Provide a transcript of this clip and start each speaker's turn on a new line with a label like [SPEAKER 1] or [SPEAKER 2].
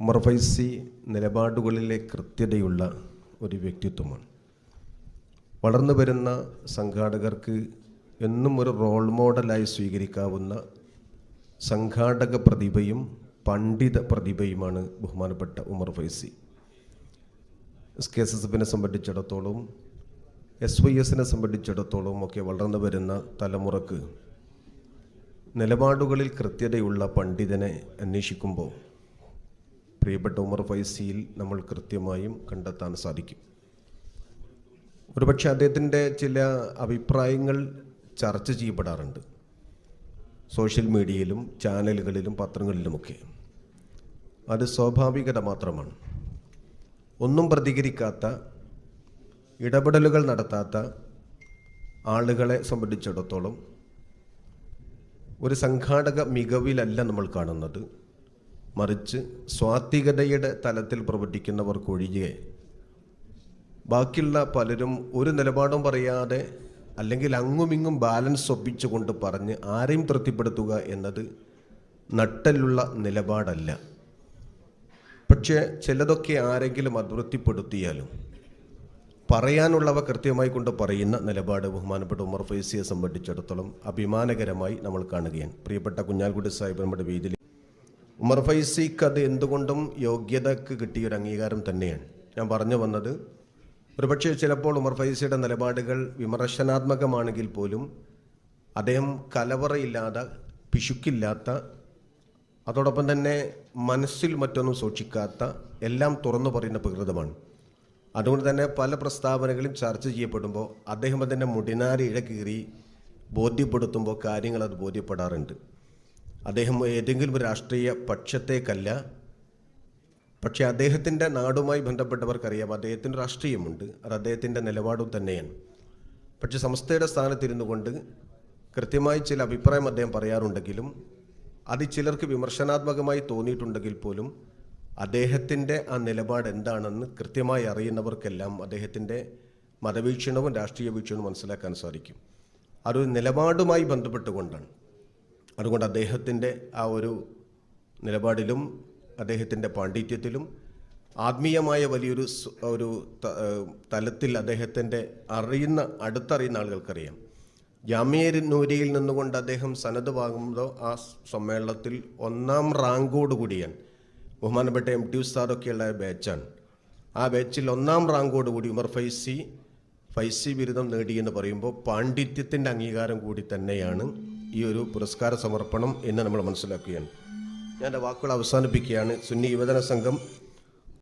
[SPEAKER 1] ഉമർ ഫൈസി നിലപാടുകളിലെ കൃത്യതയുള്ള ഒരു വ്യക്തിത്വമാണ്. വളർന്നു വരുന്ന സംഘാടകർക്ക് എന്നും ഒരു റോൾ മോഡലായി സ്വീകരിക്കാവുന്ന സംഘാടക പ്രതിഭയും പണ്ഡിത പ്രതിഭയുമാണ് ബഹുമാനപ്പെട്ട Umar Faizi S K S S എഫിനെ സംബന്ധിച്ചിടത്തോളം എസ് വൈ എസിനെ സംബന്ധിച്ചിടത്തോളം ഒക്കെ വളർന്നു വരുന്ന തലമുറയ്ക്ക് നിലപാടുകളിൽ കൃത്യതയുള്ള പണ്ഡിതനെ അന്വേഷിക്കുമ്പോൾ പ്രിയപ്പെട്ട ഉമർ ഫൈസിയിൽ നമ്മൾ കൃത്യമായും കണ്ടെത്താൻ സാധിക്കും. ഒരുപക്ഷെ അദ്ദേഹത്തിന്റെ ചില അഭിപ്രായങ്ങൾ ചർച്ച ചെയ്യപ്പെടാറുണ്ട്. സോഷ്യൽ മീഡിയയിലും ചാനലുകളിലും പത്രങ്ങളിലുമൊക്കെ. അത് സ്വാഭാവികത മാത്രമാണ്. ഒന്നും പ്രതികരിക്കാത്ത ഇടപെടലുകൾ നടത്താത്ത ആളുകളെ സംബന്ധിച്ചിടത്തോളം ഒരു സംഘാടക മികവിലല്ല നമ്മൾ കാണുന്നത്. മറിച്ച് സ്വാത്വികതയുടെ തലത്തിൽ പ്രവർത്തിക്കുന്നവർക്കൊഴികെ ബാക്കിയുള്ള പലരും ഒരു നിലപാടും പറയാതെ അല്ലെങ്കിൽ അങ്ങുമിങ്ങും ബാലൻസ് ഒപ്പിച്ചുകൊണ്ട് പറഞ്ഞ് ആരെയും തൃപ്തിപ്പെടുത്തുക എന്നത് നട്ടലുള്ള നിലപാടല്ല. പക്ഷേ ചിലതൊക്കെ ആരെങ്കിലും അതൃപ്തിപ്പെടുത്തിയാലും പറയാനുള്ളവ കൃത്യമായി കൊണ്ട് പറയുന്ന നിലപാട് ബഹുമാനപ്പെട്ട ഉമർ ഫൈസിയെ സംബന്ധിച്ചിടത്തോളം അഭിമാനകരമായി നമ്മൾ കാണുകയാണ്. പ്രിയപ്പെട്ട കുഞ്ഞാൽക്കുട്ടി സാഹിബ് നമ്മുടെ വേദിയിൽ ഉമർ ഫൈസിക്ക് അത് എന്തുകൊണ്ടും യോഗ്യതക്ക് കിട്ടിയ ഒരു അംഗീകാരം തന്നെയാണ്. ഞാൻ പറഞ്ഞു വന്നത് ഒരുപക്ഷെ ചിലപ്പോൾ ഉമർ ഫൈസിയുടെ നിലപാടുകൾ വിമർശനാത്മകമാണെങ്കിൽ പോലും അദ്ദേഹം കലവറയില്ലാതെ പിശുക്കില്ലാത്ത അതോടൊപ്പം തന്നെ മനസ്സിൽ മറ്റൊന്നും സൂക്ഷിക്കാത്ത എല്ലാം തുറന്നു പറയുന്ന പ്രകൃതമാണ്. അതുകൊണ്ട് തന്നെ പല പ്രസ്താവനകളും ചർച്ച ചെയ്യപ്പെടുമ്പോൾ അദ്ദേഹം അതിന്റെ മുടിനാരി ഇഴ കീറി ബോധ്യപ്പെടുത്തുമ്പോൾ കാര്യങ്ങൾ അത് ബോധ്യപ്പെടാറുണ്ട്. അദ്ദേഹം ഏതെങ്കിലും രാഷ്ട്രീയ പക്ഷത്തേക്കല്ല പക്ഷേ അദ്ദേഹത്തിന്റെ നാടുമായി ബന്ധപ്പെട്ടവർക്കറിയാം അദ്ദേഹത്തിന് രാഷ്ട്രീയമുണ്ട് അത് അദ്ദേഹത്തിന്റെ നിലപാടും തന്നെയാണ്. പക്ഷേ സംസ്ഥയുടെ സ്ഥാനത്തിരുന്നു കൊണ്ട് കൃത്യമായി ചില അഭിപ്രായം അദ്ദേഹം പറയാറുണ്ടെങ്കിലും അത് ചിലർക്ക് വിമർശനാത്മകമായി തോന്നിയിട്ടുണ്ടെങ്കിൽ പോലും അദ്ദേഹത്തിന്റെ ആ നിലപാട് എന്താണെന്ന് കൃത്യമായി അറിയുന്നവർക്കെല്ലാം അദ്ദേഹത്തിന്റെ മതവീക്ഷണവും രാഷ്ട്രീയ വീക്ഷണവും മനസ്സിലാക്കാൻ സാധിക്കും. അതൊരു നിലപാടുമായി ബന്ധപ്പെട്ടുകൊണ്ടാണ്. അതുകൊണ്ട് അദ്ദേഹത്തിന്റെ ആ ഒരു നിലപാടിലും അദ്ദേഹത്തിന്റെ പാണ്ഡിത്യത്തിലും ആത്മീയമായ വലിയൊരു ഒരു തലത്തിൽ അദ്ദേഹത്തിന്റെ അറിയുന്ന അടുത്തറിയുന്ന ആളുകൾക്കറിയാം. ജാമ്യ നൂരിയിൽ നിന്നുകൊണ്ട് അദ്ദേഹം സനത് വാങ്ങുമ്പോൾ ആ സമ്മേളനത്തിൽ ഒന്നാം റാങ്കോട് കൂടിയാണ് ബഹുമാനപ്പെട്ട എം ടി ഉസ്താദൊക്കെയുള്ള ബാച്ചാണ്. ആ ബാച്ചിൽ ഒന്നാം റാങ്കോട് കൂടി ഉമർ ഫൈസി ഫൈസി ബിരുദം നേടിയെന്ന് പറയുമ്പോൾ പാണ്ഡിത്യത്തിന്റെ അംഗീകാരം കൂടി തന്നെയാണ്. ഈ ഒരു പുരസ്കാര സമർപ്പണം എന്ന് നമ്മൾ മനസ്സിലാക്കുകയാണ്. ഞാൻ എന്റെ വാക്കുകൾ അവസാനിപ്പിക്കുകയാണ്. സുന്നി യുവജന സംഘം